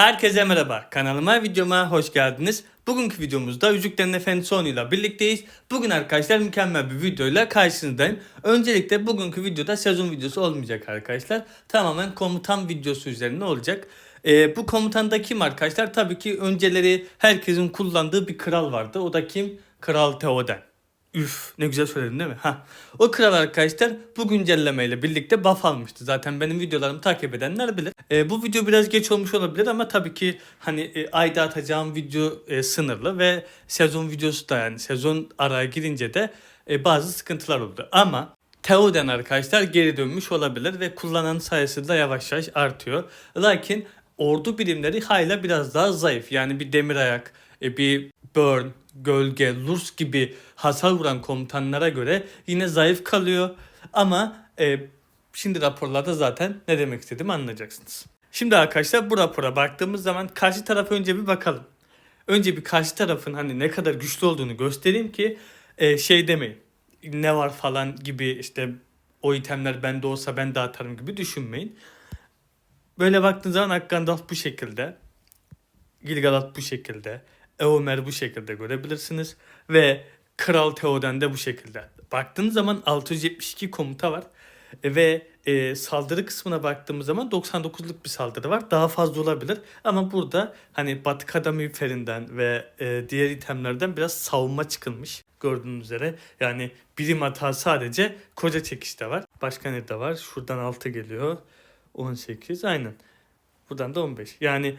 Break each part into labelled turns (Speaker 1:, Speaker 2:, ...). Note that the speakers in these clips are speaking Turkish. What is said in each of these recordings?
Speaker 1: Herkese merhaba. Kanalıma videoma hoş geldiniz. Bugünkü videomuzda Yüzüklerin Efendisi oyunuyla birlikteyiz. Bugün arkadaşlar mükemmel bir videoyla karşınızdayım. Öncelikle bugünkü videoda sezon videosu olmayacak arkadaşlar. Tamamen komutan videosu üzerine olacak. Ee, bu komutanda kim arkadaşlar? Tabii ki önceleri herkesin kullandığı bir kral vardı. O da kim? Kral Theoden. Üf ne güzel söyledin değil mi? Ha. O kral arkadaşlar bu güncellemeyle birlikte buff almıştı. Zaten benim videolarımı takip edenler bilir. E, bu video biraz geç olmuş olabilir ama tabii ki hani e, ayda atacağım video e, sınırlı ve sezon videosu da yani sezon araya girince de e, bazı sıkıntılar oldu. Ama Theoden arkadaşlar geri dönmüş olabilir ve kullanan sayısı da yavaş yavaş artıyor. Lakin ordu birimleri hala biraz daha zayıf. Yani bir demir ayak, e, bir burn, gölge, lurs gibi hasar vuran komutanlara göre yine zayıf kalıyor. Ama e, şimdi raporlarda zaten ne demek istediğimi anlayacaksınız. Şimdi arkadaşlar bu rapora baktığımız zaman karşı tarafa önce bir bakalım. Önce bir karşı tarafın hani ne kadar güçlü olduğunu göstereyim ki e, şey demeyin. Ne var falan gibi işte o itemler bende olsa ben de atarım gibi düşünmeyin. Böyle baktığınız zaman Akkandalf bu şekilde. Gilgalad bu şekilde. Eomer bu şekilde görebilirsiniz. Ve Kral Theoden de bu şekilde. Baktığınız zaman 672 komuta var. Ve e, saldırı kısmına baktığımız zaman 99'luk bir saldırı var. Daha fazla olabilir. Ama burada hani Batı Kadamiferinden ve e, diğer itemlerden biraz savunma çıkılmış. Gördüğünüz üzere. Yani birim hata sadece koca çekişte var. Başka nerede var? Şuradan 6 geliyor. 18 aynen. Buradan da 15. Yani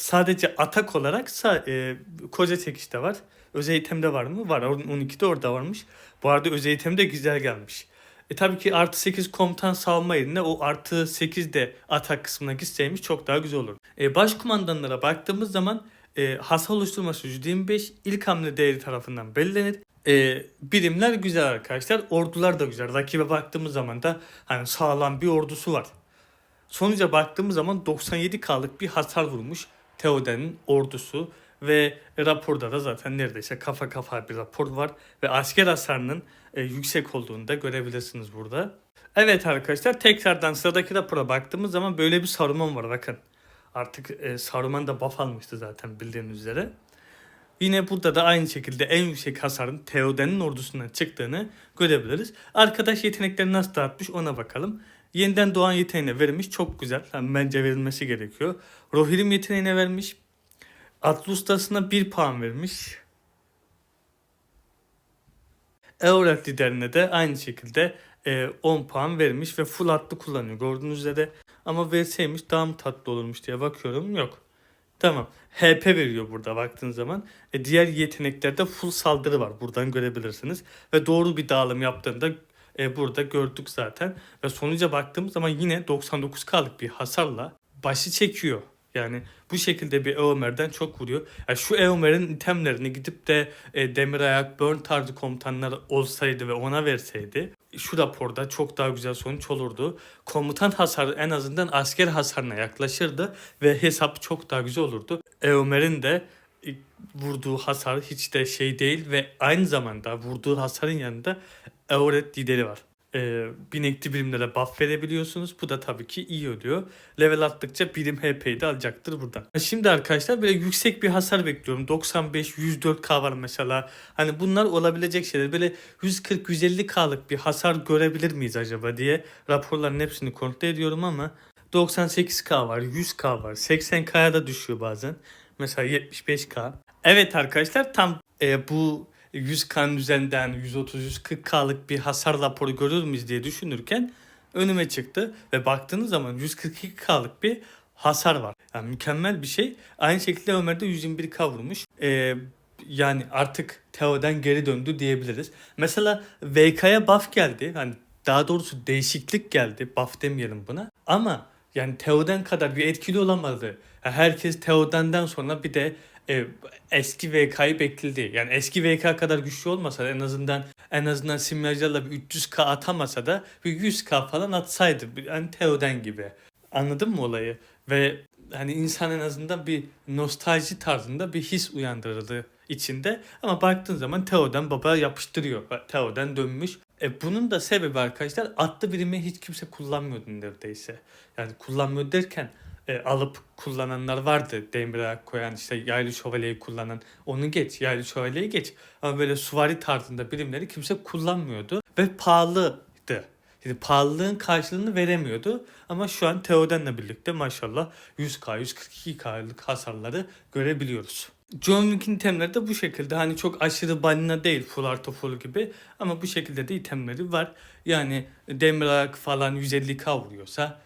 Speaker 1: sadece atak olarak e, koca çekişte var. Özel itemde var mı? Var. 12'de orada varmış. Bu arada özel item de güzel gelmiş. E tabii ki artı 8 komutan savunma yerine o artı 8 de atak kısmına gitseymiş çok daha güzel olur. E, başkumandanlara baktığımız zaman e, hasar oluşturması %25 ilk hamle değeri tarafından belirlenir. E, birimler güzel arkadaşlar. Ordular da güzel. Rakibe baktığımız zaman da hani sağlam bir ordusu var. Sonuca baktığımız zaman 97K'lık bir hasar vurmuş Theoden'in ordusu ve raporda da zaten neredeyse kafa kafa bir rapor var ve asker hasarının e, yüksek olduğunu da görebilirsiniz burada. Evet arkadaşlar tekrardan sıradaki rapora baktığımız zaman böyle bir Saruman var bakın. Artık e, Saruman da buff almıştı zaten bildiğiniz üzere. Yine burada da aynı şekilde en yüksek hasarın Theoden'in ordusundan çıktığını görebiliriz. Arkadaş yeteneklerini nasıl dağıtmış ona bakalım. Yeniden doğan yeteneğine vermiş. Çok güzel. Yani bence verilmesi gerekiyor. Rohirrim yeteneğine vermiş. Atlı ustasına 1 puan vermiş. Eorat liderine de aynı şekilde e, 10 puan vermiş ve full atlı kullanıyor gördüğünüz üzere. Ama verseymiş daha mı tatlı olurmuş diye bakıyorum. Yok. Tamam. HP veriyor burada baktığın zaman. E, diğer yeteneklerde full saldırı var. Buradan görebilirsiniz. Ve doğru bir dağılım yaptığında e, burada gördük zaten. Ve sonuca baktığımız zaman yine 99K'lık bir hasarla başı çekiyor. Yani bu şekilde bir Eomer'den çok vuruyor. Yani şu Eomer'in itemlerini gidip de e, Demir Ayak, Burn tarzı komutanlar olsaydı ve ona verseydi şu raporda çok daha güzel sonuç olurdu. Komutan hasarı en azından asker hasarına yaklaşırdı ve hesap çok daha güzel olurdu. Eomer'in de vurduğu hasar hiç de şey değil ve aynı zamanda vurduğu hasarın yanında Eoret lideri var. Ee, binekli birimlere buff verebiliyorsunuz. Bu da tabii ki iyi oluyor. Level attıkça birim HP'yi de alacaktır buradan. Şimdi arkadaşlar böyle yüksek bir hasar bekliyorum. 95-104K var mesela. Hani bunlar olabilecek şeyler. Böyle 140-150K'lık bir hasar görebilir miyiz acaba diye raporların hepsini kontrol ediyorum ama 98K var, 100K var, 80K'ya da düşüyor bazen. Mesela 75K. Evet arkadaşlar tam e, bu 100K'nın üzerinden 130-140K'lık bir hasar raporu görür müyüz diye düşünürken önüme çıktı ve baktığınız zaman 142K'lık bir hasar var. Yani mükemmel bir şey. Aynı şekilde Ömer de 121K vurmuş. Ee, yani artık Teo'den geri döndü diyebiliriz. Mesela VK'ya buff geldi. Hani daha doğrusu değişiklik geldi. Buff demeyelim buna. Ama yani Teoden kadar bir etkili olamadı. Herkes Teoden'den sonra bir de e, eski VK'yı bekledi. Yani eski VK kadar güçlü olmasa da en azından en azından simyacılarla bir 300k atamasa da bir 100k falan atsaydı. Yani Teoden gibi. Anladın mı olayı? Ve hani insan en azından bir nostalji tarzında bir his uyandırıldı içinde. Ama baktığın zaman Teoden baba yapıştırıyor. Teoden dönmüş. E bunun da sebebi arkadaşlar atlı birimi hiç kimse kullanmıyordu neredeyse. Yani kullanmıyor derken e, alıp kullananlar vardı. Demir ayak koyan işte yaylı şövalyeyi kullanan. Onu geç. Yaylı şövalyeyi geç. Ama böyle suvari tarzında birimleri kimse kullanmıyordu. Ve pahalıydı. Yani pahalılığın karşılığını veremiyordu. Ama şu an Theoden'le birlikte maşallah 100k, 142k'lık hasarları görebiliyoruz. John Wick'in itemleri de bu şekilde. Hani çok aşırı balina değil full artı full gibi. Ama bu şekilde de itemleri var. Yani demir ayak falan 150k vuruyorsa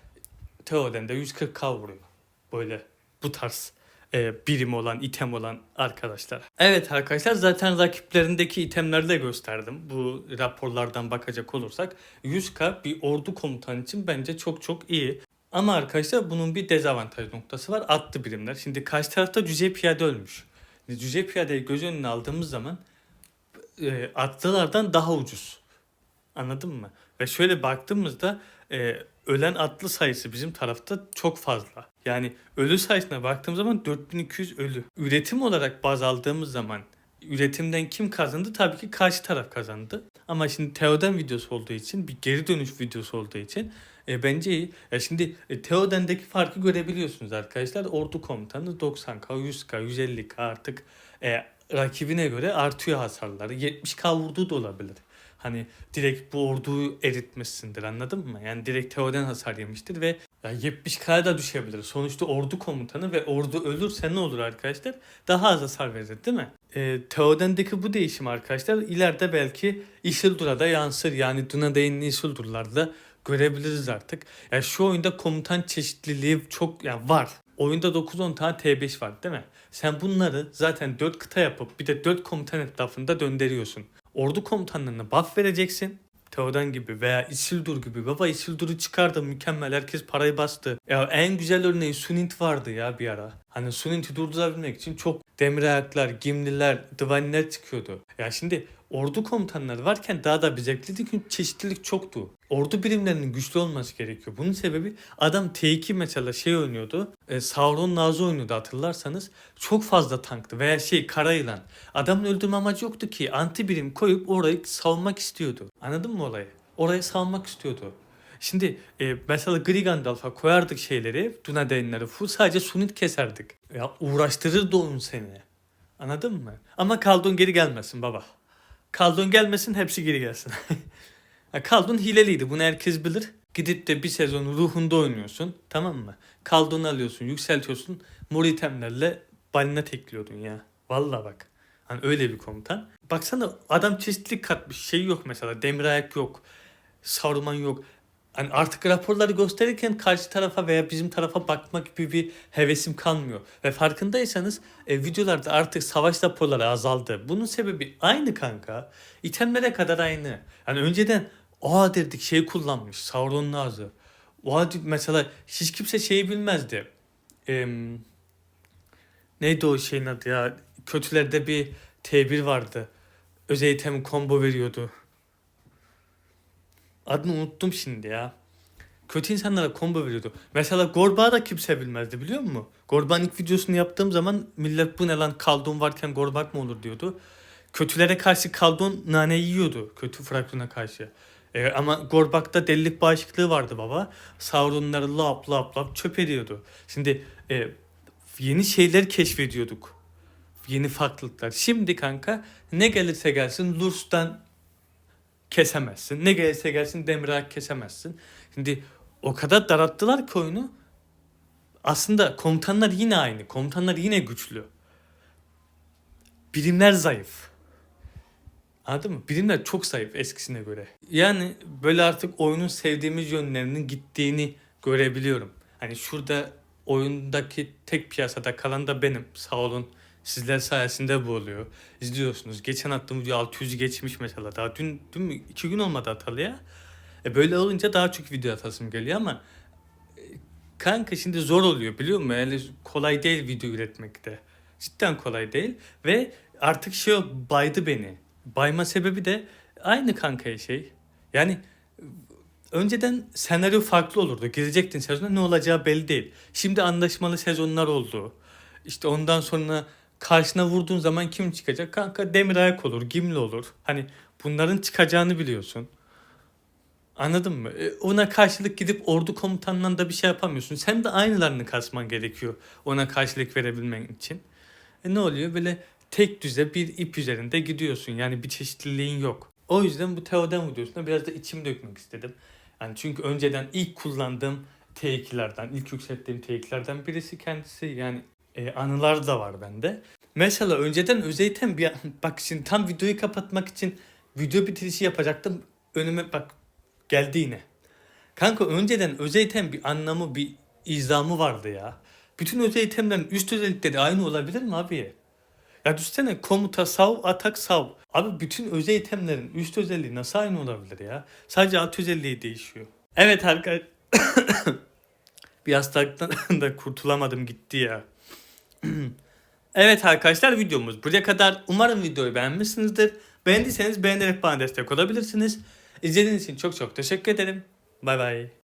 Speaker 1: Theoden de 140k vuruyor. Böyle bu tarz e, birim olan, item olan arkadaşlar. Evet arkadaşlar zaten rakiplerindeki itemleri de gösterdim. Bu raporlardan bakacak olursak 100k bir ordu komutanı için bence çok çok iyi. Ama arkadaşlar bunun bir dezavantaj noktası var. Attı birimler. Şimdi karşı tarafta cüce piyade ölmüş. Cüce piyadeyi göz önüne aldığımız zaman e, atlılardan daha ucuz. Anladın mı? Ve şöyle baktığımızda e, ölen atlı sayısı bizim tarafta çok fazla. Yani ölü sayısına baktığım zaman 4200 ölü. Üretim olarak baz aldığımız zaman üretimden kim kazandı? Tabii ki karşı taraf kazandı. Ama şimdi Theoden videosu olduğu için bir geri dönüş videosu olduğu için e, bence iyi. Ya şimdi e, Theoden'deki farkı görebiliyorsunuz arkadaşlar. Ordu komutanı 90k, 100k, 150k artık e, rakibine göre artıyor hasarları. 70k vurduğu da olabilir. Hani direkt bu orduyu eritmişsindir anladın mı? Yani direkt Theoden hasar yemiştir ve ya 70k'ya da düşebilir. Sonuçta ordu komutanı ve ordu ölürse ne olur arkadaşlar? Daha az hasar verir değil mi? E, Theoden'deki bu değişim arkadaşlar ileride belki Isildur'a da yansır. Yani Dunedain'li Isildur'larda görebiliriz artık. Yani şu oyunda komutan çeşitliliği çok yani var. Oyunda 9-10 tane T5 var değil mi? Sen bunları zaten 4 kıta yapıp bir de 4 komutan etrafında döndürüyorsun. Ordu komutanlarına buff vereceksin. Theoden gibi veya Isildur gibi. Baba Isildur'u çıkardı mükemmel herkes parayı bastı. Ya en güzel örneği Sunint vardı ya bir ara. Hani Sunint'i durdurabilmek için çok demir ayaklar, gimliler, divaniler çıkıyordu. Ya şimdi ordu komutanları varken daha da bir zevkliydi çünkü çeşitlilik çoktu. Ordu birimlerinin güçlü olması gerekiyor. Bunun sebebi adam T2 mesela şey oynuyordu. E, Sauron Nazı oynuyordu hatırlarsanız. Çok fazla tanktı veya şey kara yılan. Adamın öldürme amacı yoktu ki. Anti birim koyup orayı savunmak istiyordu. Anladın mı olayı? Orayı savunmak istiyordu. Şimdi e, mesela Gri Gandalf'a koyardık şeyleri, Dunedain'leri full sadece sunit keserdik. Ya uğraştırırdı onun seni. Anladın mı? Ama Kaldun geri gelmesin baba. Kaldun gelmesin hepsi geri gelsin. ya Kaldun hileliydi bunu herkes bilir. Gidip de bir sezon ruhunda oynuyorsun tamam mı? Kaldun'u alıyorsun yükseltiyorsun. Mor balina tekliyordun ya. Valla bak. Hani öyle bir komutan. Baksana adam çeşitlilik katmış. Şey yok mesela demir ayak yok. Saruman yok. Hani artık raporları gösterirken karşı tarafa veya bizim tarafa bakmak gibi bir hevesim kalmıyor. Ve farkındaysanız e, videolarda artık savaş raporları azaldı. Bunun sebebi aynı kanka. İtemlere kadar aynı. Yani önceden aa derdik şey kullanmış Sauron'un ağzı. Oha mesela hiç kimse şeyi bilmezdi. Eee neydi o şeyin adı ya? Kötülerde bir T1 vardı. Özel item combo veriyordu. Adını unuttum şimdi ya. Kötü insanlara combo veriyordu. Mesela Gorbak'ı da kimse bilmezdi biliyor musun? Gorbak'ın ilk videosunu yaptığım zaman millet bu ne lan kaldon varken Gorbak mı olur diyordu. Kötülere karşı kaldon nane yiyordu. Kötü fraksiyona karşı. Ee, ama Gorbak'ta delilik bağışıklığı vardı baba. Sauron'ları lap lap lap çöp ediyordu. Şimdi e, yeni şeyler keşfediyorduk. Yeni farklılıklar. Şimdi kanka ne gelirse gelsin Lurs'tan kesemezsin. Ne gelirse gelsin Demirak kesemezsin. Şimdi o kadar daralttılar ki oyunu. Aslında komutanlar yine aynı. Komutanlar yine güçlü. Birimler zayıf. Anladın mı? Birimler çok zayıf eskisine göre. Yani böyle artık oyunun sevdiğimiz yönlerinin gittiğini görebiliyorum. Hani şurada oyundaki tek piyasada kalan da benim. Sağ olun. Sizler sayesinde bu oluyor. İzliyorsunuz. Geçen attığım video 600'ü geçmiş mesela. Daha dün, dün mü? iki gün olmadı atalı ya. E böyle olunca daha çok video atasım geliyor ama e, kanka şimdi zor oluyor biliyor musun? Yani kolay değil video üretmekte. Cidden kolay değil ve artık şey baydı beni. Bayma sebebi de aynı kanka şey. Yani önceden senaryo farklı olurdu. Girecektin sezona ne olacağı belli değil. Şimdi anlaşmalı sezonlar oldu. İşte ondan sonra karşına vurduğun zaman kim çıkacak? Kanka demir ayak olur, gimli olur. Hani bunların çıkacağını biliyorsun. Anladın mı? E, Ona karşılık gidip ordu komutanından da bir şey yapamıyorsun. Sen de aynılarını kasman gerekiyor ona karşılık verebilmen için. E ne oluyor? Böyle tek düze bir ip üzerinde gidiyorsun. Yani bir çeşitliliğin yok. O yüzden bu Teoden videosuna biraz da içimi dökmek istedim. Yani çünkü önceden ilk kullandığım T2'lerden, ilk yükselttiğim T2'lerden birisi kendisi. Yani e, anılar da var bende. Mesela önceden özelten bir bak şimdi tam videoyu kapatmak için video bitirişi yapacaktım. Önüme bak geldi yine. Kanka önceden özel item bir anlamı bir izamı vardı ya. Bütün özel itemlerin üst özellikleri aynı olabilir mi abi? Ya düşünsene komuta sav, atak sav. Abi bütün özel itemlerin üst özelliği nasıl aynı olabilir ya? Sadece at özelliği değişiyor. Evet arkadaşlar. bir hastalıktan da kurtulamadım gitti ya. evet arkadaşlar videomuz buraya kadar. Umarım videoyu beğenmişsinizdir. Beğendiyseniz beğenerek bana destek olabilirsiniz. İzlediğiniz için çok çok teşekkür ederim. Bay bay.